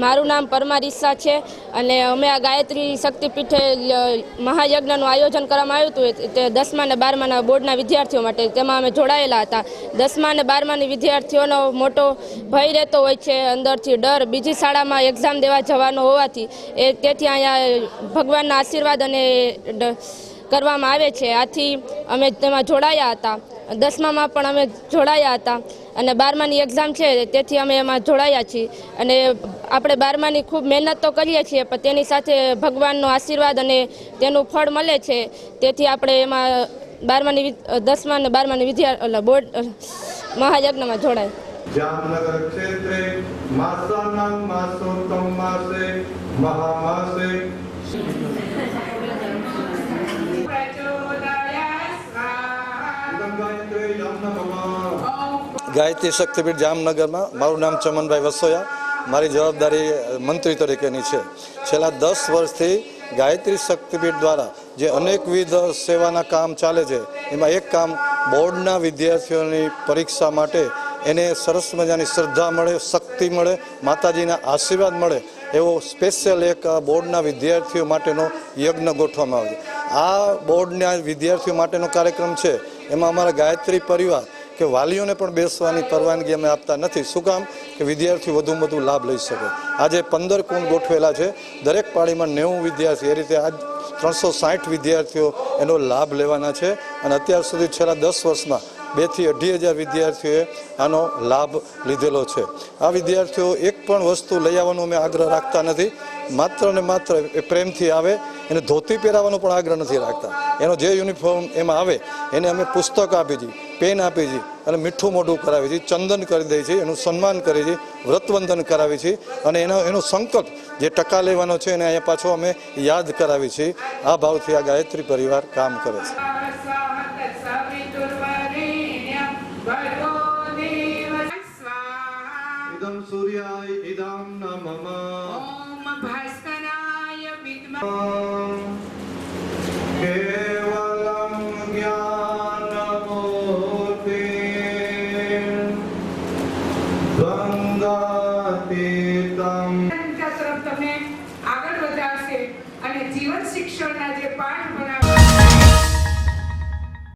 મારું નામ પરમાર ઈસા છે અને અમે આ ગાયત્રી શક્તિપીઠે મહાયજ્ઞનું આયોજન કરવામાં આવ્યું હતું. તે દસમા અને બારમાના બોર્ડના વિદ્યાર્થીઓ માટે તેમાં અમે જોડાયેલા હતા. દસમા અને બારમાની વિદ્યાર્થીઓનો મોટો ભય રહેતો હોય છે અંદરથી ડર. બીજી શાળામાં એક્ઝામ દેવા જવાનો હોવાથી એ તેથી અહીંયા ભગવાનના આશીર્વાદ અને કરવામાં આવે છે. આથી અમે તેમાં જોડાયા હતા. દસમામાં પણ અમે જોડાયા હતા અને બારમાની એક્ઝામ છે, તેથી અમે એમાં જોડાયા છીએ. અને આપણે બારમાની ખૂબ મહેનત તો કરીએ છીએ, પણ તેની સાથે ભગવાનનો આશીર્વાદ અને તેનું ફળ મળે છે. તેથી આપણે એમાં બારમાની દસમા અને બારમાની વિદ્યા બોર્ડ મહાયજ્ઞમાં જોડાય. જામનગર ક્ષેત્રે માસાનામ માસોત્તમ માસે, મહામાસે. ગાયત્રી શક્તિપીઠ જામનગરમાં. મારું નામ ચમનભાઈ વસોયા. મારી જવાબદારી મંત્રી તરીકેની છે. છેલ્લા દસ વર્ષથી ગાયત્રી શક્તિપીઠ દ્વારા જે અનેકવિધ સેવાના કામ ચાલે છે, એમાં એક કામ બોર્ડના વિદ્યાર્થીઓની પરીક્ષા માટે એને સરસ મજાની શ્રદ્ધા મળે, શક્તિ મળે, માતાજીના આશીર્વાદ મળે એવો સ્પેશિયલ એક બોર્ડના વિદ્યાર્થીઓ માટેનો યજ્ઞ ગોઠવવામાં આવે છે. આ બોર્ડના વિદ્યાર્થીઓ માટેનો કાર્યક્રમ છે. એમાં અમારા ગાયત્રી પરિવાર કે વાલીઓને પણ બેસવાની પરવાનગી અમે આપતા નથી. શું કામ? કે વિદ્યાર્થીઓ વધુમાં વધુ લાભ લઈ શકે. આજે પંદર કુંડ ગોઠવેલા છે. દરેક પાળીમાં નેવું વિદ્યાર્થી. એ રીતે આજ ત્રણસો સાઠ વિદ્યાર્થીઓ એનો લાભ લેવાના છે. અને અત્યાર સુધી છેલ્લા દસ વર્ષમાં બેથી અઢી હજાર વિદ્યાર્થીઓએ આનો લાભ લીધેલો છે. આ વિદ્યાર્થીઓ એક પણ વસ્તુ લઈ આવવાનો અમે આગ્રહ રાખતા નથી. માત્ર ને માત્ર એ પ્રેમથી આવે, એને ધોતી પહેરાવવાનો પણ આગ્રહ નથી રાખતા. એનો જે યુનિફોર્મ એમાં આવે, એને અમે પુસ્તક આપી છીએ પેન આપી છીએ અને મીઠું મોઢું કરાવી છીએ ચંદન કરી દઈએ છીએ એનું સન્માન કરીએ છીએ વ્રતવંદન કરાવી છીએ અને એનો એનો સંકલ્પ જે ટકા લેવાનો છે એને અહીંયા પાછો અમે યાદ કરાવી છીએ આ ભાવથી આ ગાયત્રી પરિવાર કામ કરે છે. सूर्याय इदां नमः ॐ भास्कराय विद्महे केवलं ज्ञानमूर्ति द्वन्द्वातीतं તરફ તમે આગળ વધ્યા છે અને જીવન શિક્ષણના જે પાઠ ભણાવ